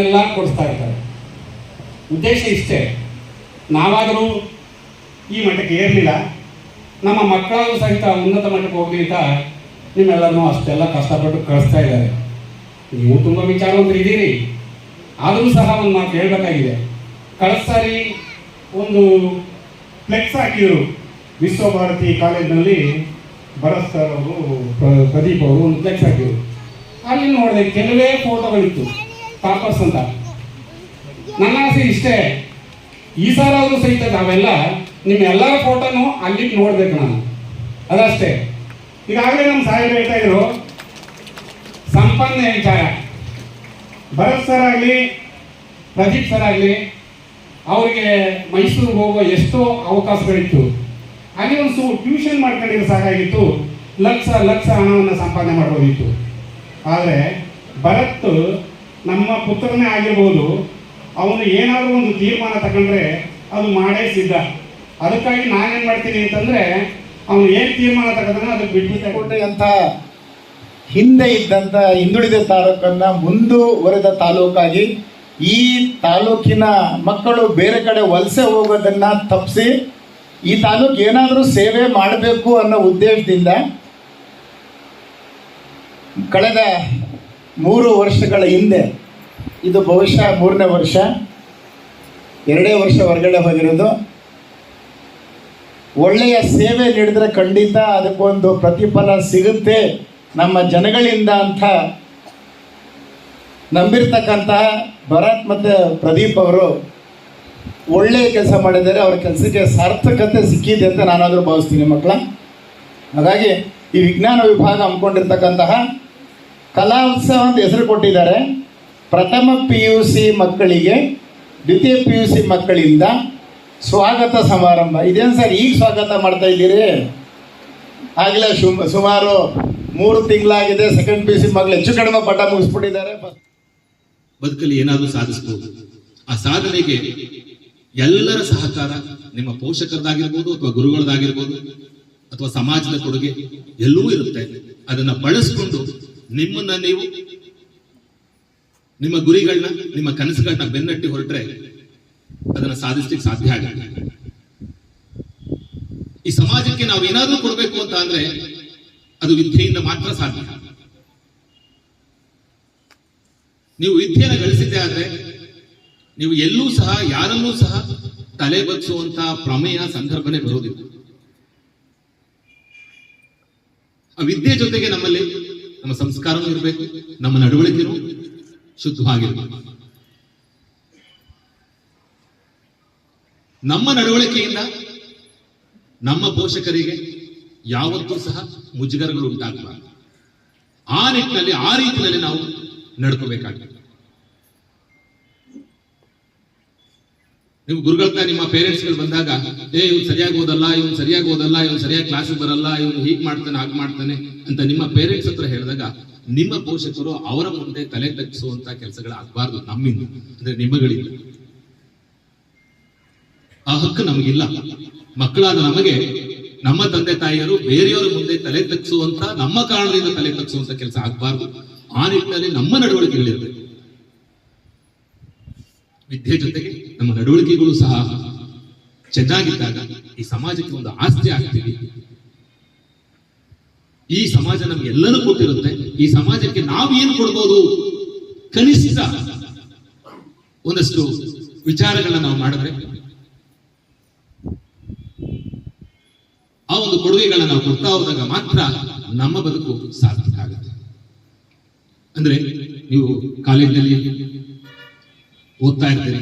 ಇದನ್ನೆಲ್ಲ ಕೊಡಿಸ್ತಾ ಇದ್ದಾರೆ. ಉದ್ದೇಶ ಇಷ್ಟೇ. ನಾವಾದರೂ ಈ ಮಟ್ಟಕ್ಕೆ ಏರಲಿಲ್ಲ. ನಮ್ಮ ಮಕ್ಕಳಲ್ಲೂ ಸಹಿತ ಉನ್ನತ ಮಟ್ಟಕ್ಕೆ ಹೋಗಲಿ ಅಂತ ನಿಮ್ಮೆಲ್ಲರನ್ನೂ ಅಷ್ಟೆಲ್ಲ ಕಷ್ಟಪಟ್ಟು ಕಳಿಸ್ತಾ ಇದ್ದಾರೆ. ನೀವು ತುಂಬ ವಿಚಾರವಂತರು ಇದ್ದೀರಿ. ಆದರೂ ಸಹ ಒಂದು ಮಾತು ಹೇಳಬೇಕಾಗಿದೆ. ಕಳೆದ ಸಾರಿ ಒಂದು ಫ್ಲೆಕ್ಸ್ ಹಾಕಿದರು. ವಿಶ್ವಭಾರತಿ ಕಾಲೇಜಿನಲ್ಲಿ ಭರತ್ ಸರ್ ಅವರು ಪ್ರ- ಪ್ರದೀಪ್ ಅವರು ಒಂದು ಫ್ಲೆಕ್ಸ್ ಹಾಕಿದರು. ಅಲ್ಲಿ ನೋಡಿದೆ ಕೆಲವೇ ಫೋಟೋಗಳಿತ್ತು. ಟಾಪರ್ಸ್ ಅಂತ. ನನ್ನ ಆಸೆ ಇಷ್ಟೇ. ಈ ಸಾರಾದರೂ ಸಹಿತ ನಾವೆಲ್ಲ ನಿಮ್ಮ ಎಲ್ಲರ ಫೋಟೋನು ಅಲ್ಲಿ ನೋಡ್ಬೇಕು ನಾನು. ಅದಷ್ಟೇ. ಈಗಾಗಲೇ ನಮ್ಮ ಸಾಹೇಬ್ ಹೇಳ್ತಾ ಇದ್ರು ಸಂಪನ್ನ ವಿಚಾರ. ಭರತ್ ಸರ್ ಆಗಲಿ, ಪ್ರದೀಪ್ ಸರ್ ಆಗಲಿ, ಅವರಿಗೆ ಮೈಸೂರಿಗೆ ಹೋಗುವ ಎಷ್ಟೋ ಅವಕಾಶಗಳಿತ್ತು. ಅಲ್ಲಿ ಒಂದು ಸು ಟ್ಯೂಷನ್ ಮಾಡ್ಕೊಂಡಿದ್ರೆ ಸಾಕಾಗಿತ್ತು ಲಕ್ಷ ಲಕ್ಷ ಹಣವನ್ನು ಸಂಪಾದನೆ ಮಾಡ್ಬೋದಿತ್ತು. ಆದರೆ ಭರತ್ ನಮ್ಮ ಪುತ್ರನೇ ಆಗಿರ್ಬೋದು, ಅವನು ಏನಾದರೂ ಒಂದು ತೀರ್ಮಾನ ತಗೊಂಡ್ರೆ ಅದು ಮಾಡೇ ಸಿದ್ಧ. ಅದಕ್ಕಾಗಿ ನಾನೇನು ಮಾಡ್ತೀನಿ ಅಂತಂದರೆ, ಅವನು ಏನು ತೀರ್ಮಾನ ತಗೋದನ್ನ ಅದಕ್ಕೆ ಬಿಟ್ಟು ಕೋಟೆ ಅಂತ ಹಿಂದೆ ಇದ್ದಂಥ ಹಿಂದುಳಿದ ತಾಲೂಕನ್ನು ಮುಂದುವರೆದ ತಾಲೂಕಾಗಿ ಈ ತಾಲೂಕಿನ ಮಕ್ಕಳು ಬೇರೆ ಕಡೆ ವಲಸೆ ಹೋಗೋದನ್ನ ತಪ್ಪಿಸಿ ಈ ತಾಲೂಕು ಏನಾದರೂ ಸೇವೆ ಮಾಡಬೇಕು ಅನ್ನೋ ಉದ್ದೇಶದಿಂದ ಕಳೆದ ಮೂರು ವರ್ಷಗಳ ಹಿಂದೆ, ಇದು ಬಹುಶಃ ಮೂರನೇ ವರ್ಷ, ಎರಡೇ ವರ್ಷ ಹೊರಗಡೆ ಹೋಗಿರೋದು. ಒಳ್ಳೆಯ ಸೇವೆ ನೀಡಿದ್ರೆ ಖಂಡಿತ ಅದಕ್ಕೊಂದು ಪ್ರತಿಫಲ ಸಿಗುತ್ತೆ ನಮ್ಮ ಜನಗಳಿಂದ ಅಂತ ನಂಬಿರ್ತಕ್ಕಂತಹ ಭರತ್ ಮತ್ತು ಪ್ರದೀಪ್ ಅವರು ಒಳ್ಳೆಯ ಕೆಲಸ ಮಾಡಿದ್ದಾರೆ. ಅವ್ರ ಕೆಲಸಕ್ಕೆ ಸಾರ್ಥಕತೆ ಸಿಕ್ಕಿದೆ ಅಂತ ನಾನಾದರೂ ಭಾವಿಸ್ತೀನಿ ಮಕ್ಕಳ. ಹಾಗಾಗಿ ಈ ವಿಜ್ಞಾನ ವಿಭಾಗ ಹಮ್ಮಿಕೊಂಡಿರ್ತಕ್ಕಂತಹ ಕಲಾ ಉತ್ಸವ ಅಂತ ಹೆಸರು ಕೊಟ್ಟಿದ್ದಾರೆ. ಪ್ರಥಮ ಪಿ ಯು ಸಿ ಮಕ್ಕಳಿಗೆ, ದ್ವಿತೀಯ ಪಿ ಯು ಸಿ ಮಕ್ಕಳಿಂದ ಸ್ವಾಗತ ಸಮಾರಂಭ. ಇದೇನು ಸರ್, ಈಗ ಸ್ವಾಗತ ಮಾಡ್ತಾ ಇದ್ದೀರಿ? ಆಗಲೇ ಶು, ಸುಮಾರು ಮೂರು ತಿಂಗಳಾಗಿದೆ ಸೆಕೆಂಡ್ ಪಿ ಯು ಸಿ ಮಕ್ಕಳು ಹೆಚ್ಚು ಕಡಿಮೆ ಪಟ್ಟ ಮುಗಿಸ್ಬಿಟ್ಟಿದ್ದಾರೆ. ಬದುಕಲ್ಲಿ ಏನಾದರೂ ಸಾಧಿಸ್ಬೋದು. ಆ ಸಾಧನೆಗೆ ಎಲ್ಲರ ಸಹಕಾರ, ನಿಮ್ಮ ಪೋಷಕರದಾಗಿರ್ಬೋದು ಅಥವಾ ಗುರುಗಳದಾಗಿರ್ಬೋದು ಅಥವಾ ಸಮಾಜದ ಕೊಡುಗೆ ಎಲ್ಲವೂ ಇರುತ್ತೆ. ಅದನ್ನು ಬಳಸ್ಕೊಂಡು ನಿಮ್ಮನ್ನ ನೀವು ನಿಮ್ಮ ಗುರಿಗಳನ್ನ, ನಿಮ್ಮ ಕನಸುಗಳನ್ನ ಬೆನ್ನಟ್ಟಿ ಹೊರಟ್ರೆ ಅದನ್ನ ಸಾಧಿಸ್ಲಿಕ್ಕೆ ಸಾಧ್ಯ ಆಗಲ್ಲ ಈ ಸಮಾಜಕ್ಕೆ ನಾವು ಏನಾದ್ರೂ ಕೊಡಬೇಕು ಅಂತ ಅಂದ್ರೆ ಅದು ವಿದ್ಯೆಯಿಂದ ಮಾತ್ರ ಸಾಧ್ಯ. ನೀವು ವಿದ್ಯೆಯನ್ನು ಗಳಿಸಿದ್ದೆ ಆದ್ರೆ ನೀವು ಎಲ್ಲೂ ಸಹ, ಯಾರಲ್ಲೂ ಸಹ ತಲೆ ಬಗ್ಸುವಂತ ಪ್ರಮೇಯ, ಸಂದರ್ಭನೆ ಬರೋದಿಲ್ಲ. ಆ ವಿದ್ಯೆ ಜೊತೆಗೆ ನಮ್ಮಲ್ಲಿ ನಮ್ಮ ಸಂಸ್ಕಾರನೂ ಇರಬೇಕು, ನಮ್ಮ ನಡವಳಿಕೆನೂ ಶುದ್ಧವಾಗಿರಬೇಕು. ನಮ್ಮ ನಡವಳಿಕೆಯಿಂದ ನಮ್ಮ ಪೋಷಕರಿಗೆ ಯಾವತ್ತೂ ಸಹ ಮುಜುಗರಗಳು ಉಂಟಾಗಬಾರದು. ಆ ನಿಟ್ಟಿನಲ್ಲಿ, ಆ ರೀತಿಯಲ್ಲಿ ನಾವು ನಡ್ಕೋಬೇಕಾಗ್ತದೆ ನೀವು ಗುರುಗಳ ನಿಮ್ಮ ಪೇರೆಂಟ್ಸ್ಗಳು ಬಂದಾಗ, ಏ, ಇವ್ನು ಸರಿಯಾಗಿ ಓದಲ್ಲ, ಇವ್ನು ಸರಿಯಾಗಿ ಓದಲ್ಲ, ಇವ್ನು ಸರಿಯಾಗಿ ಕ್ಲಾಸಿಗೆ ಬರಲ್ಲ, ಇವ್ನು ಹೀಗೆ ಮಾಡ್ತಾನೆ, ಹಾಗೆ ಮಾಡ್ತಾನೆ ಅಂತ ನಿಮ್ಮ ಪೇರೆಂಟ್ಸ್ ಹತ್ರ ಹೇಳಿದಾಗ, ನಿಮ್ಮ ಪೋಷಕರು ಅವರ ಮುಂದೆ ತಲೆ ತಗ್ಗಿಸುವಂತ ಕೆಲಸಗಳು ಆಗಬಾರ್ದು ನಮ್ಮಿಂದ, ಅಂದ್ರೆ ನಿಮ್ಮಗಳಿಂದ. ಆ ಹಕ್ಕು ನಮಗಿಲ್ಲ. ಮಕ್ಕಳಾದ ನಮಗೆ, ನಮ್ಮ ತಂದೆ ತಾಯಿಯರು ಬೇರೆಯವರ ಮುಂದೆ ತಲೆ ತಗ್ಸುವಂತ, ನಮ್ಮ ಕಾರಣದಿಂದ ತಲೆ ತಗ್ಸುವಂತ ಕೆಲಸ ಆಗ್ಬಾರ್ದು. ಆ ನಿಟ್ಟಿನಲ್ಲಿ ನಮ್ಮ ನಡವಳಿಕೆಗಳಿರಬೇಕು. ವಿದ್ಯೆ ಜೊತೆಗೆ ನಮ್ಮ ನಡವಳಿಕೆಗಳು ಸಹ ಚೆನ್ನಾಗಿದ್ದಾಗ ಈ ಸಮಾಜಕ್ಕೆ ಒಂದು ಆಸ್ತಿ ಆಗ್ತೀವಿ ಈ ಸಮಾಜ ನಮ್ಗೆ ಎಲ್ಲನೂ ಕೊಟ್ಟಿರುತ್ತೆ. ಈ ಸಮಾಜಕ್ಕೆ ನಾವು ಏನ್ ಕೊಡ್ಬೋದು? ಕನಿಷ್ಠ ಒಂದಷ್ಟು ವಿಚಾರಗಳನ್ನ ನಾವು ಮಾಡಿದ್ರೆ ಆ ಒಂದು ಕೊಡುಗೆಗಳನ್ನ ನಾವು ಕೊಡ್ತಾ ಹೋದಾಗ ಮಾತ್ರ ನಮ್ಮ ಬದುಕು ಸಾರ್ಥಕ ಆಗುತ್ತೆ. ಅಂದ್ರೆ ನೀವು ಕಾಲೇಜಿನಲ್ಲಿ ಓದ್ತಾ ಇರ್ತೀರಿ.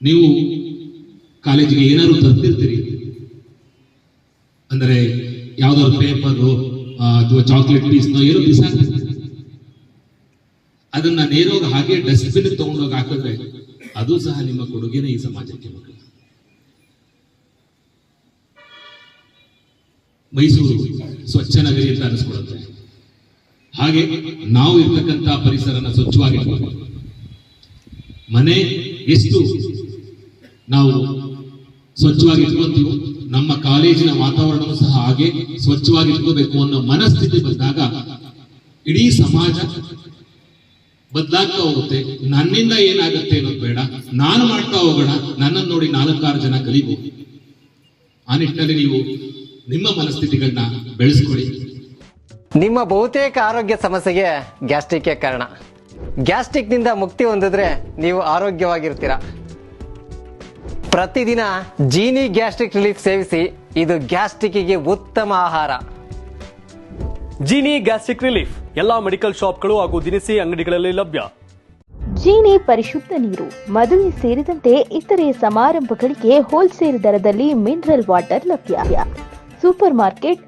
ನೀವು ಕಾಲೇಜಿಗೆ ಏನಾದ್ರು ತರ್ತಿರ್ತೀರಿ? ಅಂದರೆ ಯಾವ್ದಾದ್ರು ಪೇಪರು ಅಥವಾ ಚಾಕ್ಲೇಟ್ ಪೀಸ್ನೋ ಏನೋ ಬಿಸಾಕ್ತಿರ್ತೀರಿ. ಅದನ್ನ ನೇರವಾಗಿ ಹಾಗೆ ಡಸ್ಟ್ಬಿನ್ ತಗೊಂಡೋಗಿ ಹಾಕಿದ್ರೆ ಅದು ಸಹ ನಿಮ್ಮ ಕೊಡುಗೆನೇ ಈ ಸಮಾಜಕ್ಕೆ ಮಕ್ಕಳು ಮೈಸೂರು ಸ್ವಚ್ಛ ನಗರಿ ಅಂತ ಅನಿಸ್ಕೊಡುತ್ತೆ ಹಾಗೆ ನಾವು ಇರ್ತಕ್ಕಂಥ ಪರಿಸರನ ಸ್ವಚ್ಛವಾಗಿಟ್ಕೋಬೇಕು ಮನೆ ಎಷ್ಟು ನಾವು ಸ್ವಚ್ಛವಾಗಿ ಇಟ್ಕೊಂತೀವೋ ನಮ್ಮ ಕಾಲೇಜಿನ ವಾತಾವರಣವೂ ಸಹ ಹಾಗೆ ಸ್ವಚ್ಛವಾಗಿ ಇಟ್ಕೋಬೇಕು ಅನ್ನೋ ಮನಸ್ಥಿತಿ ಬಂದಾಗ ಇಡೀ ಸಮಾಜ ಬದಲಾಗ್ತಾ ಹೋಗುತ್ತೆ. ನನ್ನಿಂದ ಏನಾಗುತ್ತೆ ಅನ್ನೋದು ಬೇಡ. ನಾನು ಮಾಡ್ತಾ ಹೋಗೋಣ. ನನ್ನನ್ನು ನೋಡಿ ನಾಲ್ಕಾರು ಜನ ಕಲಿಬಹುದು ಆ ನಿಟ್ಟಿನಲ್ಲಿ ನೀವು ನಿಮ್ಮ ಮನಸ್ಥಿತಿಗಳನ್ನ ಬೆಳೆಸ್ಕೊಳ್ಳಿ. ನಿಮ್ಮ ಬಹುತೇಕ ಆರೋಗ್ಯ ಸಮಸ್ಯೆಗೆ ಗ್ಯಾಸ್ಟ್ರಿಕ್ಗೆ ಕಾರಣ. ಗ್ಯಾಸ್ಟ್ರಿಕ್ನಿಂದ ಮುಕ್ತಿ ಹೊಂದಿದ್ರೆ ನೀವು ಆರೋಗ್ಯವಾಗಿರ್ತೀರ. ಪ್ರತಿದಿನ ಜೀನಿ ಗ್ಯಾಸ್ಟ್ರಿಕ್ ರಿಲೀಫ್ ಸೇವಿಸಿ ಇದು ಗ್ಯಾಸ್ಟ್ರಿಕ್ಕಿಗೆ ಉತ್ತಮ ಆಹಾರ. ಜೀನಿ ಗ್ಯಾಸ್ಟ್ರಿಕ್ ರಿಲೀಫ್ ಎಲ್ಲಾ ಮೆಡಿಕಲ್ ಶಾಪ್ಗಳು ಹಾಗೂ ದಿನಸಿ ಅಂಗಡಿಗಳಲ್ಲಿ ಲಭ್ಯ. ಜೀನಿ ಪರಿಶುದ್ಧ ನೀರು ಮದುವೆ ಸೇರಿದಂತೆ ಇತರೆ ಸಮಾರಂಭಗಳಿಗೆ ಹೋಲ್ಸೇಲ್ ದರದಲ್ಲಿ ಮಿನರಲ್ ವಾಟರ್ ಲಭ್ಯ. Super market